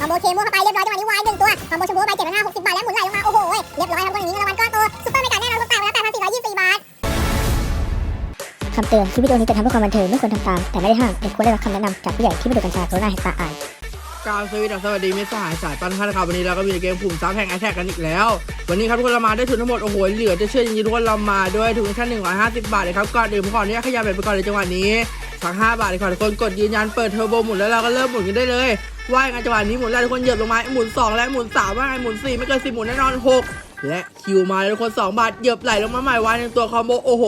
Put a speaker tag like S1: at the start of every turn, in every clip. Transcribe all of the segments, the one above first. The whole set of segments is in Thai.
S1: คอมโบเคม่วงเข้าไปเรียบร้อยจังหวะนี้วายหนึ่งตัวคอมโบชมพูไปเจ็ดพันห้าหกสิบบาทแล้วหมุนไหลลงมาโอ้โหเรียบร้อยครับคนอย่างนี้เงินรางวัลก้อนโตซุปเปอร์เมกาแน่นอนทุกตาแล้วแปดพันสี่ร้อยยี่สิบบาท
S2: คำเตือนคลิปวิดีโอนี้เป็นทำเพื่อความบันเทิงไม่ควรทำตาม แต่ไม่ได้ห้ามเด็กควรได้รับคำแนะนำจากผู้ใหญ่ที่ไม่ดูกัญชาโซน่าเฮตาอาย
S3: การสวัสดีสวัสดีมิสหายสายปันพันนะครับวันนี้เราก็มีเกมกลุ่มซับแห่งไอแท็กกันอีกแล้ว วันนี้ครับทุกคนเรามาได้ทุนทั้งหมด โอ้โห เหลือจะเชื่อจริงๆทุกคนเรามาด้วยทุนแค่150บบาทเลยครับ ก่อนอื่นผมขออนุญาตขยับไปก่อนเลยจังหวะนี้สัก5บาทเลยครับทุกคนกดยืนยันเปิดเทอร์โบหมุนแล้วเราก็เริ่มหมุนกันได้เลย ว่ายงไงจังหวะนี้หมุนแล้วทุกคนเหยียบลงมาหมุนสองและหมุนสามว่าไงหมุนสี่ไม่เกินสิหมุนแน่นอนหกและคิวมาทุกคนสองบาทเหยียบไหลลงมาใหม่วายหนึ่งตัวคอมโบโอ้โห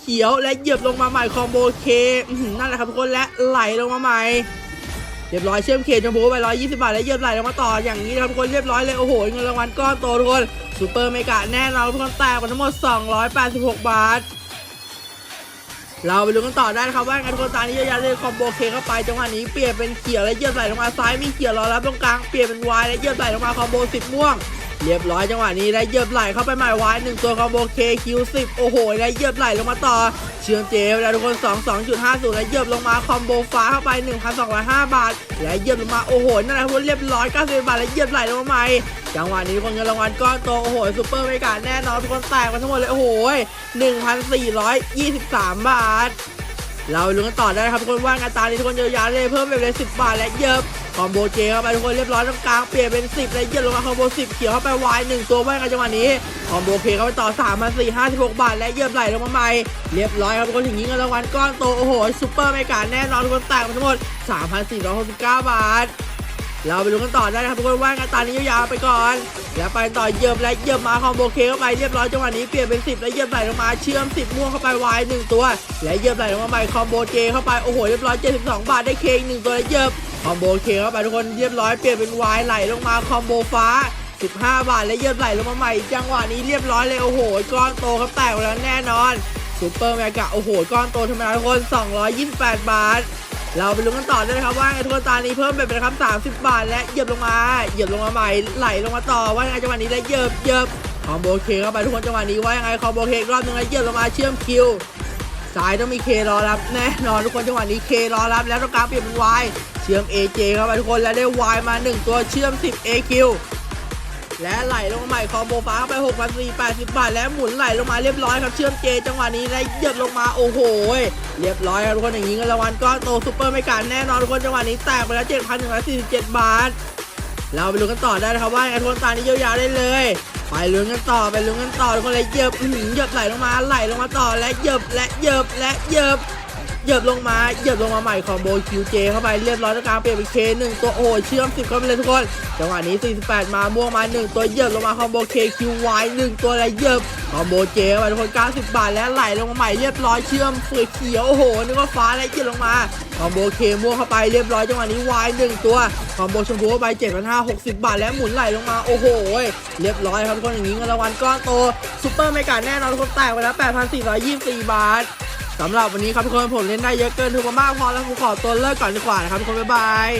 S3: เขียวและเหยียบลงมาใหม่คอมโบเคนั่นแหละครับทุกคนและไหลลงมาใหม่เรียบร้อยเชื่อมเขตชมพูไป120บาทแล้วเยียบไหลลงมาต่ออย่างนี้นะครับทุกคนเรียบร้อยเลยโอ้โหเงินรางวัลก้อนโตทุกคนซูเปอร์เมกะแน่นอนทุกคนแตกกันทั้งหมด 286 บาท เราไปดูกันต่อได้นะครับว่าการโกคนตานนี้เยอะแยะเลยคอมโบเคเข้าไปจังหวะนี้เปลี่ยนเป็นเขียวและเยียบไหลลงมาซ้ายมีเขียวรอรับตรงกลางเปลี่ยนเป็นวายและเยียบไหลลงมาคอมโบสิบม่วงเรียบร้อยจังหวะนี้และเยียบไหลเข้าไปใหม่วายหนึ่งตัวคอมโบเคคิวสิบโอ้โหและเยียบไหลลงมาต่อ เชื่อมเจลแล้วทุกคน 2 2.50 และเยียบลงมาคอมโบฟ้าเข้าไป 1,205 บาท และเยียบลงมาโอ้โหนั่นแหละทุกคนเรียบร้อย90บาท และเยียบไหลลงมาใหม่จังหวะนี้ทุกคนเงินรางวัลก้อนโตโอ้โหซูเปอร์เมกาแน่นอนทุกคนแตกมาทั้งหมดเลยโอ้โห1,423 บาท เราลุ้นกันต่อได้ครับทุกคนว่างานตานี้ทุกคนเยอะแยะเลยเพิ่มไปเลย 10 บาทและเยิบ คอมโบเจเข้าไปทุกคนเรียบร้อยตรงกลางเปลี่ยนเป็น 10และเยิบลงมาคอมโบ10 เขียวเข้าไปวายหนึ่งตัวไว่างานจังหวะนี้คอมโบเคเข้าไปต่อ3มา4 56 บาท และเยิบไหลลงมาใหม่เรียบร้อยครับทุกคนถึงนี้เงินรางวัลก้อนโตโอ้โหซุปเปอร์เมกาแน่นอนทุกคนแตกมาทั้งหมด 3,469 บาทเราไปดูกันต่อได้นะครับทุกคนว่างานตานี้ยาวๆไปก่อน แล้วไปต่อเหยิบและเยิบมาคอมโบเคเข้าไปเรียบร้อยจังหวะนี้เปลี่ยนเป็น 10 และเยิบไหลลงมาเชื่อม 10 ม่วงเข้าไปวายหนึ่งตัว และเยิบไหลลงมาใหม่คอมโบเจเข้าไปโอ้โหเรียบร้อย72 บาทได้เคอีกหนึ่งตัวและเยิบ คอมโบเคเข้าไปทุกคนเรียบร้อยเปลี่ยนเป็นวายไหลลงมาคอมโบฟ้า 15 บาทและเหยิบไหลลงมาใหม่จังหวะนี้เรียบร้อยเลยโอ้โห ก้อนโตครับแตกแล้วแน่นอนซูเปอร์แมกะโอ้โห ก้อนโตธรรมดาทุกคน 228 บาท เราไปลุ้นกันต่อได้ครับว่าไงทุกคนตานี้เพิ่มเป็นครับ30 บาท และเหยียบลงมาเหยียบลงมาใหม่ไหลลงมาต่อว่าไงจังหวะนี้ได้เหยียบเหยียบคอมโบเคเข้าไปทุกคนจังหวะนี้ว่ายังไงคอมโบเคอีกรอบหนึงแล้วเหยียบลงมาเชื่อมคิว ซ้ายต้องมีเครอรับแน่นอนทุกคนจังหวะนี้เครอรับแล้วตรงกางเปลี่ยนเป็น Y เชื่อม AJ เข้าไปทุกคนแล้วได้ Y มา 1 ตัวเชื่อม 10 AQ และไหลลงมาใหม่คอมโบฟ้าไป6,480 บาท และหมุนไหลลงมาเรียบร้อยครับเชื่อมเจ จังหวะนี้และเหยียบลงมาโอ้โห เรียบร้อยครับทุกคนอย่างนี้เงินรางวัลก้อนโตซุปเปอร์ไม่การแน่นอนทุกคนจังหวะนี้แตกไปแล้ว7,147 บาท เราไปลุ้นกันต่อได้นะครับว่าไงทุนตานี้ยาวๆได้เลย ไปลุ้นกันต่อไปลุ้นกันต่อทุกคนเลยเหยียบหือเหยียบไหลลงมาไหลลงมาต่อและเหยียบและเหยียบและเหยียบ เหยียบลงมาเหยียบลงมาใหม่คอมโบคิวเจเข้าไปเรียบร้อยตรงกลางเปลี่ยนเป็นเคหนึ่งตัวโอ้ยเชื่อมสิบเข้าไปเลยทุกคนจังหวะนี้ 48 มาม่วงมา 1 ตัวเหยียบลงมาคอมโบเคคิวไวายหนึ่งตัวอะไรเหยียบคอมโบเจเข้าไปทุกคน90 บาทแล้วไหลลงมาใหม่เรียบร้อยเชื่อมเฟือเขียวโอ้โหนึกว่าฟ้าอะไรเหยียบลงมาคอมโบเคม่วงเข้าไปเรียบร้อยจังหวะนี้ไวายหนึ่งตัวคอมโบชมพูเข้าไป7,560 บาทแล้วหมุนไหลลงมาโอ้โหเรียบร้อยครับทุกคนอย่างนี้เงินรางวัลก้อนโตซุปเปอร์เมกาแน่นอนทุกคนแตกไปแล้ว8,424 บาท สำหรับวันนี้ครับทุกคนผมเล่นได้เยอะเกินทุกมากพอแล้วผมขอตัวเลิกก่อนดีกว่านะครับทุกคนบ๊ายบาย